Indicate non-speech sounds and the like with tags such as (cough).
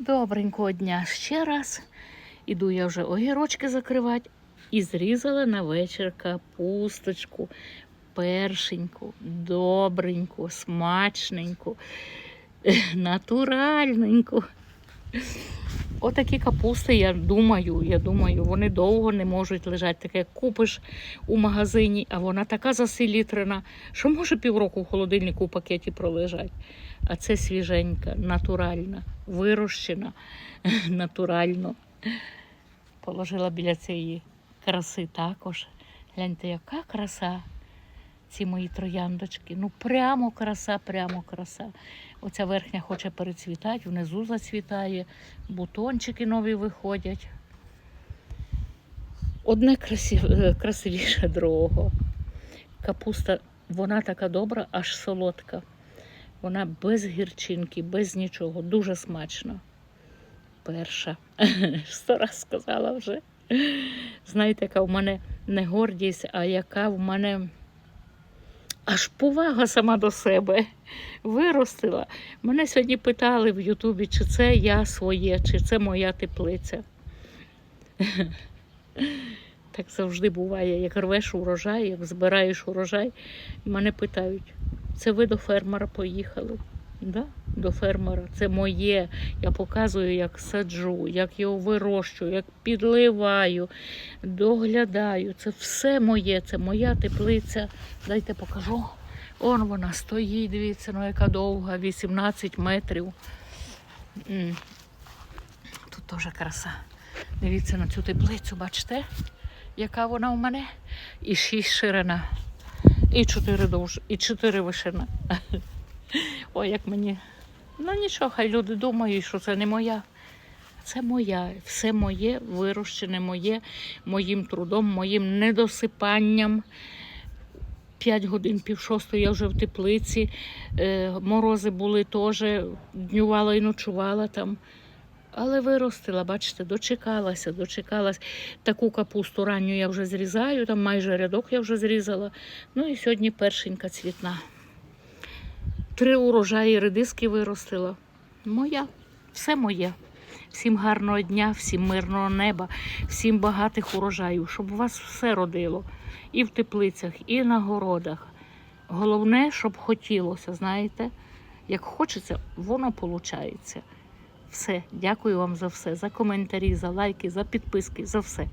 Добренького дня ще раз. Іду я вже огірочки закривати і зрізала на вечір капусточку, першеньку, добреньку, смачненьку, (laughs) натуральненьку. Отакі капусти, я думаю, я думаю, вони довго не можуть лежати. Таке купиш у магазині, а вона така заселітрена, що може півроку в холодильнику в пакеті пролежать. А це свіженька, натуральна, вирощена (laughs) натурально. Положила біля цієї краси також. Гляньте, яка краса. Ці мої трояндочки. Ну, прямо краса, прямо краса. Оця верхня хоче перецвітати, внизу зацвітає, бутончики нові виходять. Одне красив... е, красивіше другого. Капуста, вона така добра, аж солодка. Вона без гірчинки, без нічого, дуже смачна. Перша. (laughs) Сто раз сказала вже. Знаєте, яка в мене не гордість, а яка в мене аж повага сама до себе виростила. Мене сьогодні питали в Ютубі, чи це я своє, чи це моя теплиця. (laughs) Так завжди буває, як рвеш урожай, як збираєш урожай, мене питають, це ви до фермера поїхали? Да, до фермера. Це моє. Я показую, як саджу, як його вирощую, як підливаю, доглядаю. Це все моє, це моя теплиця. Дайте покажу. Он вона стоїть, дивіться, ну яка довга, 18 метрів. Тут теж краса. Дивіться на цю теплицю, бачите, яка вона у мене? І 6 ширина, і 4 довж, і 4 вишина. (laughs) Ой, як мені. Ну нічого, хай люди думають, що це не моя. Це моя, все моє, вирощене моє, моїм трудом, моїм недосипанням. П'ять годин, пів шостої я вже в теплиці. Е, морози були теж, днювала і ночувала там. Але виростила, бачите, дочекалася, дочекалась. Таку капусту ранню я вже зрізаю, там майже рядок я вже зрізала. Ну і сьогодні першенька цвітна. Три урожаї редиски виростила. Моя, все моє. Всім гарного дня, всім мирного неба, всім багатих урожаїв, щоб у вас все родило. І в теплицях, і на городах. Головне, щоб хотілося, знаєте, як хочеться, воно виходить. Все, дякую вам за все, за коментарі, за лайки, за підписки, за все.